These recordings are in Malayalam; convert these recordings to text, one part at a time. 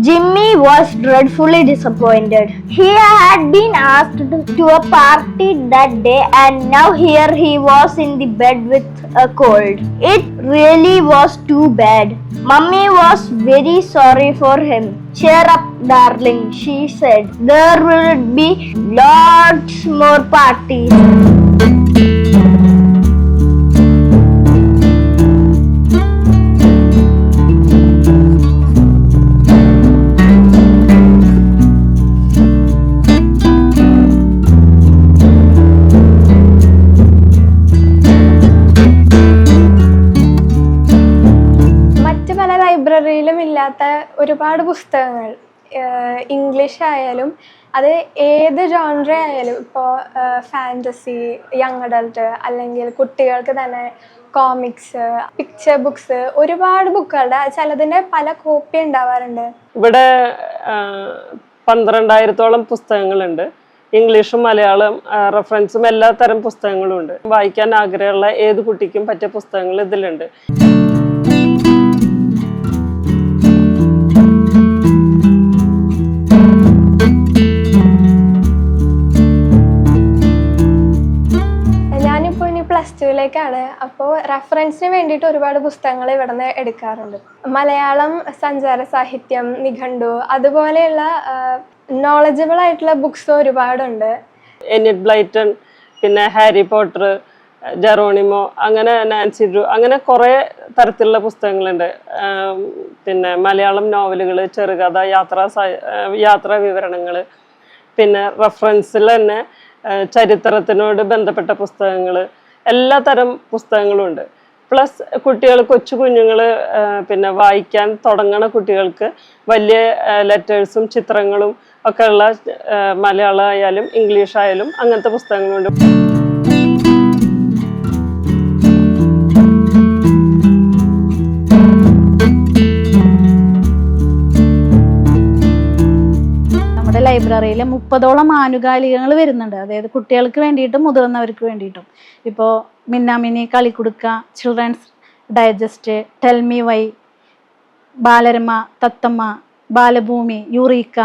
Jimmy was dreadfully disappointed. He had been asked to a party that day and now here he was in the bed with a cold. It really was too bad. Mummy was very sorry for him. Cheer up, darling, she said. There will be lots more parties. ഇല്ലാത്ത ഒരുപാട് പുസ്തകങ്ങൾ ഇംഗ്ലീഷ് ആയാലും അത് ഏത് ജോൺറ ആയാലും ഇപ്പോൾ ഫാന്റസി യങ് അഡൾട്ട് അല്ലെങ്കിൽ കുട്ടികൾക്ക് തന്നെ കോമിക്സ് പിക്ചർ ബുക്സ് ഒരുപാട് ബുക്കുകളുടെ ചിലതിന്റെ പല കോപ്പി ഉണ്ടാവാറുണ്ട്. ഇവിടെ പന്ത്രണ്ടായിരത്തോളം പുസ്തകങ്ങളുണ്ട്. ഇംഗ്ലീഷും മലയാളം റെഫറൻസും എല്ലാ തരം പുസ്തകങ്ങളും ഉണ്ട്. വായിക്കാൻ ആഗ്രഹമുള്ള ഏത് കുട്ടിക്കും പറ്റിയ പുസ്തകങ്ങൾ ഇതിലുണ്ട്. ടുവിലേക്കാണ് അപ്പോൾ റെഫറൻസിന് വേണ്ടിയിട്ട് ഒരുപാട് പുസ്തകങ്ങൾ ഇവിടെ നിന്ന് എടുക്കാറുണ്ട്. മലയാളം സഞ്ചാര സാഹിത്യം നിഘണ്ടു അതുപോലെയുള്ള നോളജബിൾ ആയിട്ടുള്ള ബുക്സ് ഒരുപാടുണ്ട്. എനിറ്റ് ബ്ലൈറ്റൺ പിന്നെ ഹാരി പോട്ടർ ജെറോണിമോ അങ്ങനെ നാൻസി ഡ്രൂ അങ്ങനെ കുറേ തരത്തിലുള്ള പുസ്തകങ്ങളുണ്ട്. പിന്നെ മലയാളം നോവലുകൾ ചെറുകഥ യാത്രാ യാത്രാ വിവരണങ്ങൾ പിന്നെ റെഫറൻസിൽ തന്നെ ചരിത്രത്തിനോട് ബന്ധപ്പെട്ട പുസ്തകങ്ങൾ എല്ലാ തരം പുസ്തകങ്ങളും ഉണ്ട്. പ്ലസ് കുട്ടികൾ കൊച്ചു കുഞ്ഞുങ്ങൾ പിന്നെ വായിക്കാൻ തുടങ്ങണ കുട്ടികൾക്ക് വലിയ ലെറ്റേഴ്സും ചിത്രങ്ങളും ഒക്കെ ഉള്ള മലയാളം ആയാലും അങ്ങനത്തെ പുസ്തകങ്ങളുണ്ട്. ലൈബ്രറിയിൽ മുപ്പതോളം ആനുകാലികങ്ങൾ വരുന്നുണ്ട്. അതായത് കുട്ടികൾക്ക് വേണ്ടിയിട്ടും മുതിർന്നവർക്ക് വേണ്ടിയിട്ടും. ഇപ്പോൾ Minnamini Kalikkudukka children's digest tell me why Balarama Thathamma Balabhoomi Eureka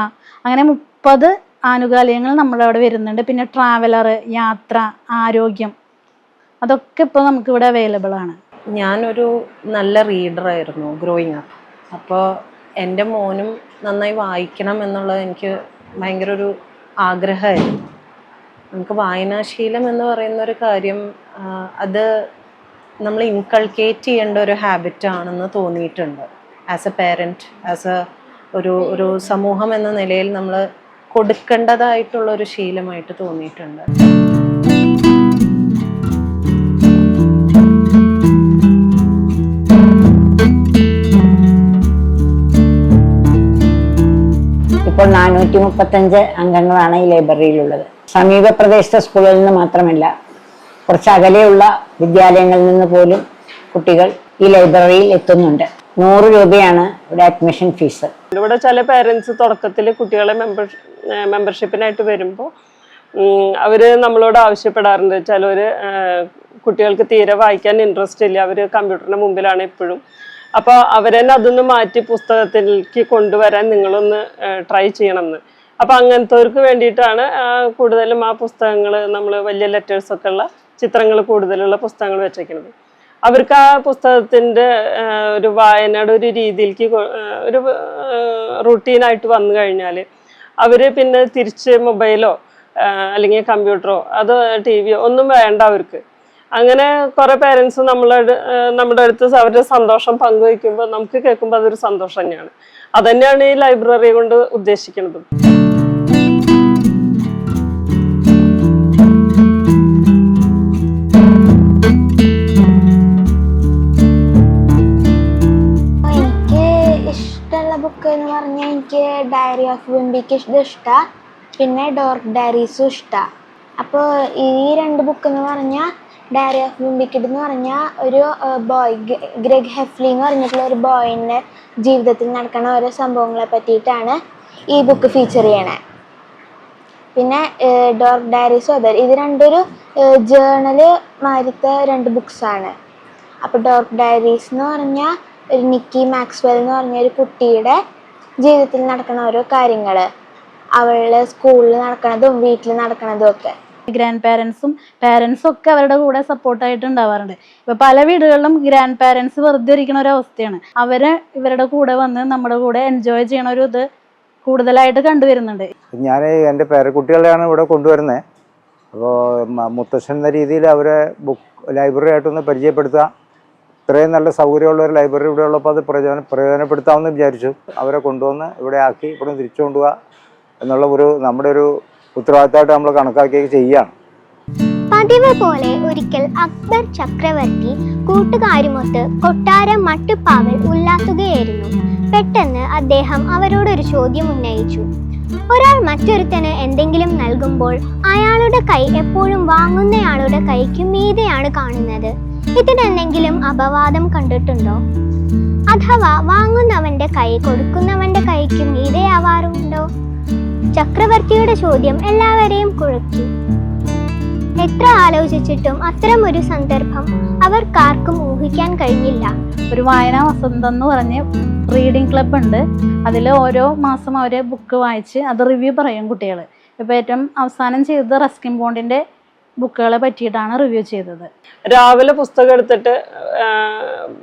അങ്ങനെ മുപ്പത് ആനുകാലികങ്ങൾ നമ്മുടെ അവിടെ വരുന്നുണ്ട്. പിന്നെ ട്രാവലർ യാത്ര ആരോഗ്യം അതൊക്കെ ഇപ്പോൾ നമുക്കിവിടെ അവൈലബിൾ ആണ്. ഞാനൊരു നല്ല റീഡറായിരുന്നു ഗ്രോയിങ് അപ്പ് അപ്പോൾ എന്റെ മോനും നന്നായി വായിക്കണം എന്നുള്ളത് എനിക്ക് ഭയങ്കര ഒരു ആഗ്രഹമായിരുന്നു. നമുക്ക് വായനാശീലം എന്ന് പറയുന്ന ഒരു കാര്യം അത് നമ്മൾ ഇൻകൾക്കേറ്റ് ചെയ്യേണ്ട ഒരു ഹാബിറ്റ് ആണെന്ന് തോന്നിയിട്ടുണ്ട്. As a parent as a ഒരു ഒരു സമൂഹം എന്ന നിലയിൽ നമ്മൾ കൊടുക്കേണ്ടതായിട്ടുള്ള ഒരു ശീലമായിട്ട് തോന്നിയിട്ടുണ്ട്. ഇപ്പോൾ നാനൂറ്റി മുപ്പത്തഞ്ച് അംഗങ്ങളാണ് ഈ ലൈബ്രറിയിലുള്ളത്. സമീപ പ്രദേശത്തെ സ്കൂളുകളിൽ നിന്ന് മാത്രമല്ല കുറച്ച് അകലെയുള്ള വിദ്യാലയങ്ങളിൽ നിന്ന് പോലും കുട്ടികൾ ഈ ലൈബ്രറിയിൽ എത്തുന്നുണ്ട്. നൂറ് രൂപയാണ് ഇവിടെ അഡ്മിഷൻ ഫീസ്. ഇവിടെ ചില പേരൻസ് തുടക്കത്തിൽ കുട്ടികളെ മെമ്പർ മെമ്പർഷിപ്പിനായിട്ട് വരുമ്പോൾ അവർ നമ്മളോട് ആവശ്യപ്പെടാറുണ്ട്. ചിലർ കുട്ടികൾക്ക് തീരെ വായിക്കാൻ ഇൻട്രസ്റ്റ് ഇല്ല. അവർ കമ്പ്യൂട്ടറിന് മുമ്പിലാണ് എപ്പോഴും അപ്പോൾ അവരെന്നെ അതൊന്ന് മാറ്റി പുസ്തകത്തിലേക്ക് കൊണ്ടുവരാൻ നിങ്ങളൊന്ന് ട്രൈ ചെയ്യണമെന്ന് അപ്പോൾ അങ്ങനത്തെവർക്ക് വേണ്ടിയിട്ടാണ് കൂടുതലും ആ പുസ്തകങ്ങൾ നമ്മൾ വലിയ ലെറ്റേഴ്സ് ഒക്കെ ഉള്ള ചിത്രങ്ങൾ കൂടുതലുള്ള പുസ്തകങ്ങൾ വെച്ചേക്കുന്നത് അവർക്ക് ആ പുസ്തകത്തിന്റെ ഒരു വായനയുടെ ഒരു രീതിയിലേക്ക് ഒരു റുട്ടീനായിട്ട് വന്നു കഴിഞ്ഞാൽ അവർ പിന്നെ തിരിച്ച് മൊബൈലോ അല്ലെങ്കിൽ കമ്പ്യൂട്ടറോ അത് ടി വിയോ ഒന്നും വേണ്ട അവർക്ക്. അങ്ങനെ കുറേ പേരൻസ് നമ്മളെ നമ്മുടെ അടുത്ത് അവരുടെ സന്തോഷം പങ്കുവയ്ക്കുമ്പോൾ നമുക്ക് കേൾക്കുമ്പോൾ അതൊരു സന്തോഷം തന്നെയാണ്. അതന്നെയാണ് ഈ ലൈബ്രറി കൊണ്ട് ഉദ്ദേശിക്കുന്നത്. ബുക്ക് എന്ന് പറഞ്ഞാൽ എനിക്ക് ഡയറി ഓഫ് വിംബിക്ക് ഇഷ്ടമാണ് പിന്നെ ഡോർക്ക് ഡയറീസും ഇഷ്ടമാണ് അപ്പോൾ ഈ രണ്ട് ബുക്ക് എന്ന് പറഞ്ഞാൽ ഡയറി ഓഫ് മിമ്പിക്കിഡ് എന്ന് പറഞ്ഞാൽ ഒരു ബോയ് ഗ്രെഗ് ഹെഫ്ലി എന്ന് പറഞ്ഞിട്ടുള്ള ഒരു ബോയിന്റെ ജീവിതത്തിൽ നടക്കുന്ന ഓരോ സംഭവങ്ങളെ പറ്റിയിട്ടാണ് ഈ ബുക്ക് ഫീച്ചർ ചെയ്യണേ. പിന്നെ ഡോർക്ക് ഡയറീസും അതെ. ഇത് രണ്ടൊരു ജേണൽ മാതിരത്തെ രണ്ട് ബുക്സാണ് അപ്പോൾ ഡോർക്ക് ഡയറീസ് എന്ന് പറഞ്ഞാൽ ഒരു നിക്കി മാക്സ്വെൽ എന്ന് പറഞ്ഞ ഒരു കുട്ടിയുടെ ജീവിതത്തിൽ നടക്കുന്ന ഓരോ കാര്യങ്ങൾ അവളുടെ സ്കൂളിൽ നടക്കണതും വീട്ടിൽ നടക്കണതും ഒക്കെ. ഗ്രാൻഡ് പാരൻസും പാരൻസും ഒക്കെ അവരുടെ കൂടെ സപ്പോർട്ടായിട്ട് ഉണ്ടാവാറുണ്ട്. ഇപ്പൊ പല വീടുകളിലും ഗ്രാൻഡ് പാരൻസ് വെറുതെ ഇരിക്കുന്ന ഒരു അവസ്ഥയാണ്. അവരെ ഇവരുടെ കൂടെ വന്ന് നമ്മുടെ കൂടെ എൻജോയ് ചെയ്യണ ഒരു ഇത് കൂടുതലായിട്ട് കണ്ടുവരുന്നുണ്ട്. ഞാൻ എന്റെ പേരക്കുട്ടികളെയാണ് ഇവിടെ കൊണ്ടുവരുന്നത് അപ്പോൾ മുത്തശ്ശൻ എന്ന രീതിയിൽ അവരെ ബുക്ക് ലൈബ്രറി ആയിട്ടൊന്ന് പരിചയപ്പെടുത്തുക ഇത്രയും നല്ല സൗകര്യമുള്ള ഒരു ലൈബ്രറി ഇവിടെ ഉള്ളപ്പോൾ അത് പ്രയോജന പ്രയോജനപ്പെടുത്താമെന്ന് വിചാരിച്ചു. അവരെ കൊണ്ടുവന്ന് ഇവിടെ ആക്കി ഇവിടെ തിരിച്ചു കൊണ്ടുപോകുക എന്നുള്ള ഒരു നമ്മുടെ ഒരു ഉത്തരവാദിത്തമായിട്ട് നമ്മൾ കണക്കാക്കി ചെയ്യാണ് പതിവ് പോലെ ഒരിക്കൽ അക്ബർ ചക്രവർത്തി കൂട്ടുകാരുമൊത്ത് കൊട്ടാരം മട്ടുപ്പാവിൽ ഉല്ലാസുകയായിരുന്നു പെട്ടെന്ന് അദ്ദേഹം അവരോടൊരു ചോദ്യം ഉന്നയിച്ചു. ഒരാൾ മറ്റൊരുത്തന് എന്തെങ്കിലും നൽകുമ്പോൾ അയാളുടെ കൈ എപ്പോഴും വാങ്ങുന്നയാളുടെ കൈക്ക് മീതെയാണ് കാണുന്നത്. ഇതിനെന്തെങ്കിലും അപവാദം കണ്ടിട്ടുണ്ടോ? അഥവാ വാങ്ങുന്നവന്റെ കൈ കൊടുക്കുന്നവന്റെ കൈക്ക് മീതെയാവാറുണ്ടോ? ചക്രവർത്തിയുടെ ചോദ്യം എല്ലാവരെയും കുഴക്കി എത്ര ആലോചിച്ചിട്ടും അത്തരം ഒരു സന്ദർഭം അവർക്കാർക്കും ഊഹിക്കാൻ കഴിഞ്ഞില്ല. ഒരു വായനാ വസന്തം എന്ന് പറഞ്ഞ് റീഡിംഗ് ക്ലബ് ഉണ്ട്. അതിൽ ഓരോ മാസം അവർ ബുക്ക് വായിച്ച് അത് റിവ്യൂ പറയും കുട്ടികൾ ഇപ്പോൾ ഏറ്റവും അവസാനം ചെയ്തത് റസ്കിൻ ബോണ്ടിന്റെ ബുക്കുകളെ പറ്റിയിട്ടാണ് റിവ്യൂ ചെയ്തത്. രാവിലെ പുസ്തകം എടുത്തിട്ട്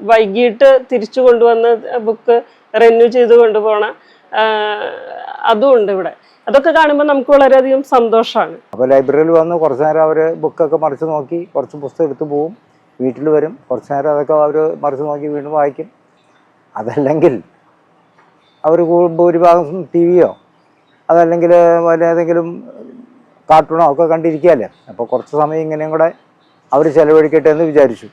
വൈകിട്ട് തിരിച്ചു കൊണ്ടുവന്ന് ബുക്ക് റിന്യൂ ചെയ്ത് കൊണ്ടുപോണ ആ, അതും ഉണ്ട് ഇവിടെ. അതൊക്കെ കാണുമ്പോൾ നമുക്ക് വളരെയധികം സന്തോഷമാണ് അപ്പോൾ ലൈബ്രറിയിൽ വന്ന് കുറച്ച് നേരം അവർ ബുക്കൊക്കെ മറിച്ച് നോക്കി കുറച്ച് പുസ്തകം എടുത്തു പോവും. വീട്ടിൽ വരും. കുറച്ച് നേരം അതൊക്കെ അവർ മറിച്ച് നോക്കി വീണ്ടും വായിക്കും. അതല്ലെങ്കിൽ അവർ ഭൂരിഭാഗം ടി വിയോ അതല്ലെങ്കിൽ വല്ല ഏതെങ്കിലും കാർട്ടൂണോ ഒക്കെ കണ്ടിരിക്കുകയല്ലേ? അപ്പോൾ കുറച്ച് സമയം ഇങ്ങനെയും കൂടെ അവർ ചെലവഴിക്കട്ടെ എന്ന് വിചാരിച്ചു.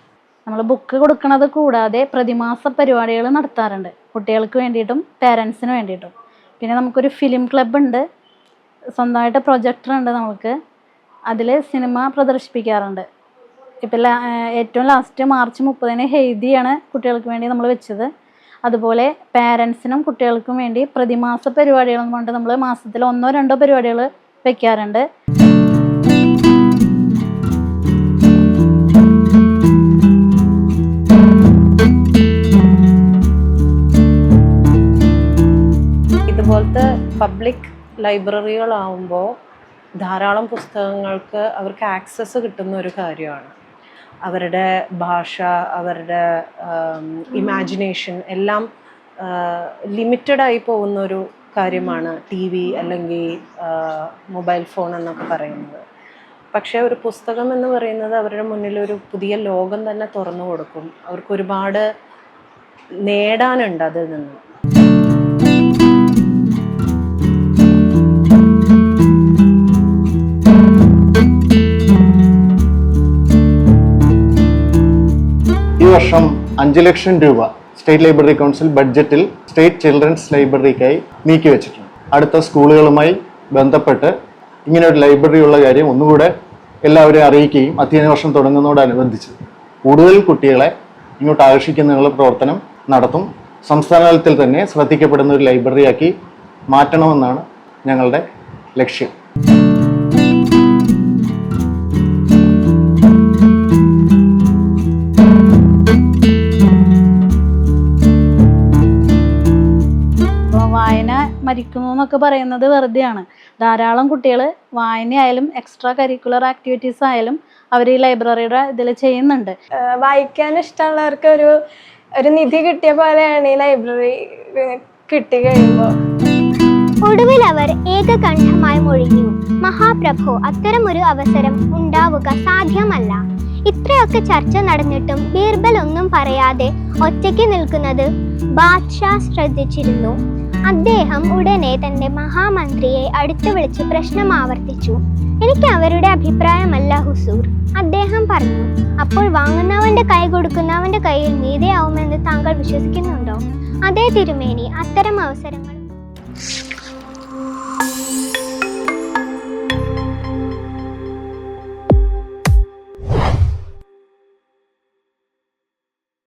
നമ്മൾ ബുക്ക് കൊടുക്കുന്നത് കൂടാതെ പ്രതിമാസ പരിപാടികൾ നടത്താറുണ്ട്. കുട്ടികൾക്ക് വേണ്ടിയിട്ടും പേരൻസിന് വേണ്ടിയിട്ടും. പിന്നെ നമുക്കൊരു ഫിലിം ക്ലബ്ബ് ഉണ്ട്. സ്വന്തമായിട്ട് പ്രൊജക്ടർ ഉണ്ട് നമുക്ക്. അതിൽ സിനിമ പ്രദർശിപ്പിക്കാറുണ്ട്. ഇപ്പം ഏറ്റവും ലാസ്റ്റ് മാർച്ച് മുപ്പതിന് ഹെയ്തിയാണ് കുട്ടികൾക്ക് വേണ്ടി നമ്മൾ വെച്ചത്. അതുപോലെ പാരൻസിനും കുട്ടികൾക്കും വേണ്ടി പ്രതിമാസ പരിപാടികളും കൊണ്ട് നമ്മൾ മാസത്തിൽ ഒന്നോ രണ്ടോ പരിപാടികൾ വെക്കാറുണ്ട്. പബ്ലിക് ലൈബ്രറികളാവുമ്പോൾ ധാരാളം പുസ്തകങ്ങൾക്ക് അവർക്ക് ആക്സസ് കിട്ടുന്ന ഒരു കാര്യമാണ്. അവരുടെ ഭാഷ അവരുടെ ഇമാജിനേഷൻ എല്ലാം ലിമിറ്റഡ് ആയി പോകുന്ന ഒരു കാര്യമാണ് ടി വി അല്ലെങ്കിൽ മൊബൈൽ ഫോൺ എന്നൊക്കെ പറയുന്നത്. പക്ഷേ ഒരു പുസ്തകം എന്ന് പറയുന്നത് അവരുടെ മുന്നിൽ ഒരു പുതിയ ലോകം തന്നെ തുറന്നു കൊടുക്കും. അവർക്ക് ഒരുപാട് നേടാനുണ്ട് അതിൽ നിന്ന്. ഈ വർഷം അഞ്ച് ലക്ഷം രൂപ സ്റ്റേറ്റ് ലൈബ്രറി കൗൺസിൽ ബഡ്ജറ്റിൽ സ്റ്റേറ്റ് ചിൽഡ്രൻസ് ലൈബ്രറിക്കായി നീക്കി വെച്ചിട്ടുണ്ട്. അടുത്ത സ്കൂളുകളുമായി ബന്ധപ്പെട്ട് ഇങ്ങനെ ഒരു ലൈബ്രറി ഉള്ള കാര്യം ഒന്നുകൂടെ എല്ലാവരെയും അറിയിക്കുകയും അധ്യയന വർഷം തുടങ്ങുന്നതോടനുബന്ധിച്ച് കൂടുതൽ കുട്ടികളെ ഇങ്ങോട്ട് ആകർഷിക്കുന്നതിനുള്ള പ്രവർത്തനം നടത്തും. സംസ്ഥാനതലത്തിൽ തന്നെ ശ്രദ്ധിക്കപ്പെടുന്ന ഒരു ലൈബ്രറിയാക്കി മാറ്റണമെന്നാണ് ഞങ്ങളുടെ ലക്ഷ്യം. മരിക്കുന്നു എന്നൊക്കെ പറയുന്നത് വെറുതെയാണ്. ധാരാളം കുട്ടികൾ വായനയായാലും എക്സ്ട്രാ കരിക്കുലർ ആക്ടിവിറ്റീസ് ആയാലും അവർ ഈ ലൈബ്രറിയുടെ ഇതിൽ ചെയ്യുന്നുണ്ട്. വായിക്കാൻ ഇഷ്ടമുള്ളവർക്ക് ഒരു ഒരു നിധി കിട്ടിയ പോലെയാണ് ഈ ലൈബ്രറി കിട്ടി കഴിയുമ്പോൾ ഒടുവിൽ അവർ ഏകകണ്ഠമായി മൊഴിഞ്ഞു മഹാപ്രഭു അത്തരമൊരു അവസരം ഉണ്ടാവുക സാധ്യമല്ല. ഇത്രയൊക്കെ ചർച്ച നടന്നിട്ടും ബീർബൽ ഒന്നും പറയാതെ ഒറ്റയ്ക്ക് നിൽക്കുന്നത് ബാദ്ഷാ ശ്രദ്ധിച്ചിരുന്നു. അദ്ദേഹം ഉടനെ തന്റെ മഹാമന്ത്രിയെ അടുത്തു വിളിച്ച് പ്രശ്നം ആവർത്തിച്ചു. എനിക്ക് അവരുടെ അഭിപ്രായമല്ല ഹുസൂർ. അദ്ദേഹം പറഞ്ഞു അപ്പോൾ വാങ്ങുന്നവന്റെ കൈ കൊടുക്കുന്നവന്റെ കയ്യിൽ നീതയാവുമെന്ന് താങ്കൾ വിശ്വസിക്കുന്നുണ്ടോ? അതേ തിരുമേനി അത്തരം അവസരങ്ങൾ